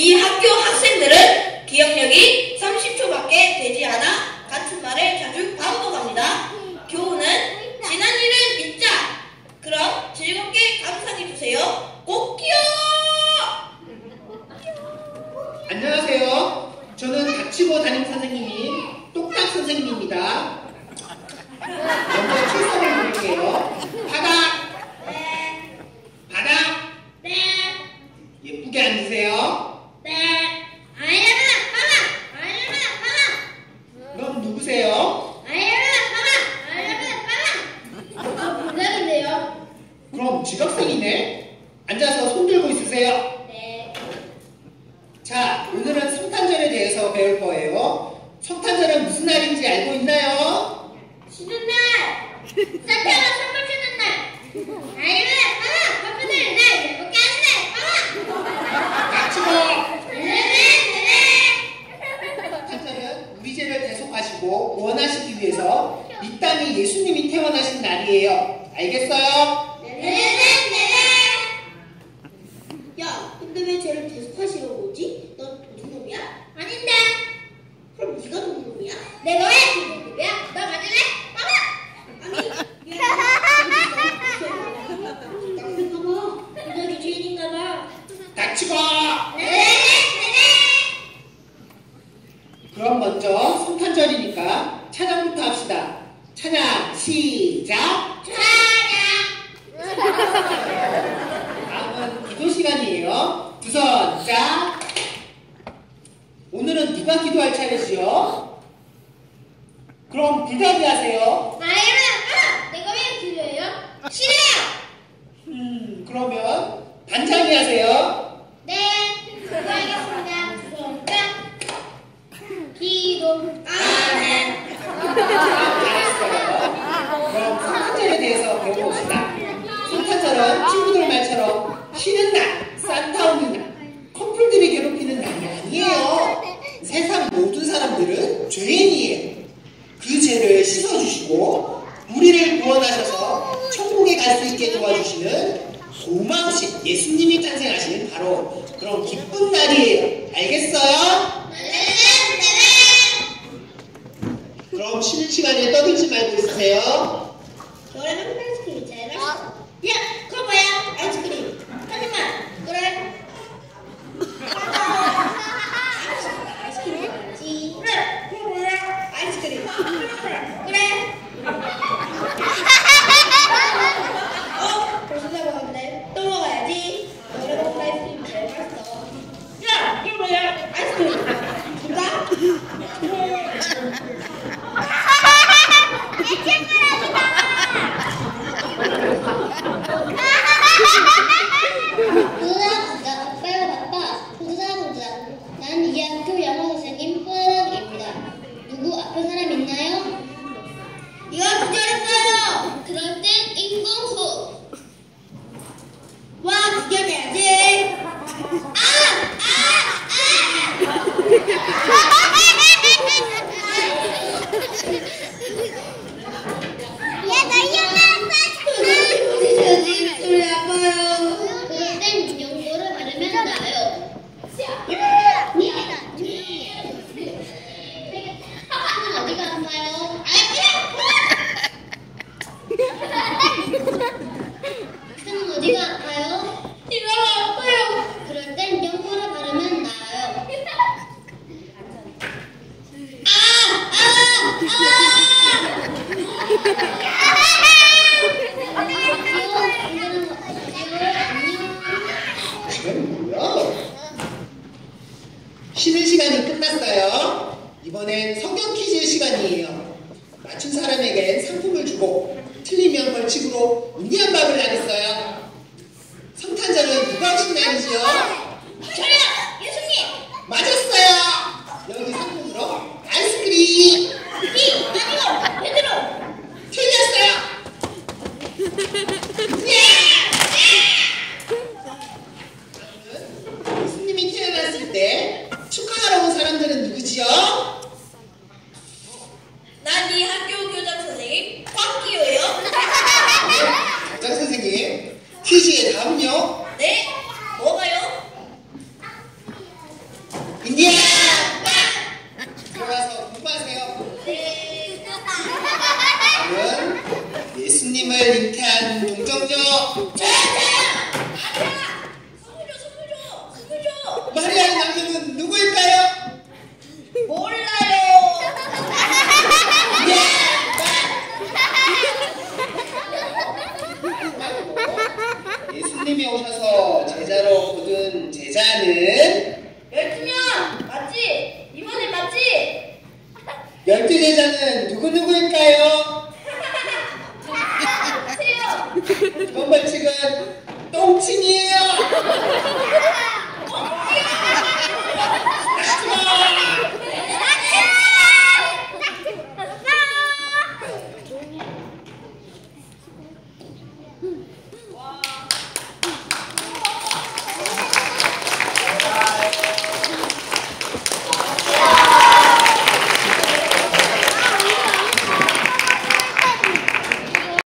y 날인지 알고 있나요? 쉬는 날! 산타가 선물 주는 날! 아니면 엄마! 바쁘들 날 즐겁게 하는 날! 엄마! 맞추고! 뭐. 네네네! 산타는 네. 우리 죄를 대속하시고 구원하시기 위해서 이 땅에 예수님이 태어나신 날이에요. 알겠어요? 그럼 먼저 성탄절이니까 찬양부터 합시다. 찬양 시작! 찬양! 다음은 기도 시간이에요. 두 손 짝! 오늘은 누가 기도할 차례지요? 그럼 불답이 하세요. 아니야! 아, 내가 왜 기도해요? 싫어요! 음, 그러면 반장이 하세요. 씻어주시고 우리를 구원하셔서 천국에 갈 수 있게 도와주시는 고마우신 예수님이 탄생하시는 바로 그런 기쁜 날이에요. 알겠어요? 네, 네. 그럼 쉬는 시간에 떠들지 말고 있으세요. 맞춘 사람에게 상품을 주고 틀리면 벌칙으로 무리한 밥을 나겠어요. 성탄절은 누가 오신 날이지요? 저요! 예수님! 맞았어요! 여기 상품으로 아이스크림! 이! 여기요! 공부하세요. 네. 다음은 예수님을 잉태한 동정녀 아니야! 선물 줘, 선물 줘! 선물 줘! 마리아의 남편은 누구일까요? 몰라요! 예수님이 오셔서 제자로 거둔 제자는 12명! 맞지? 이번엔 맞지? 열두 제자는 누구누구일까요? 하세요! 이번 벌칙은 똥침이에요.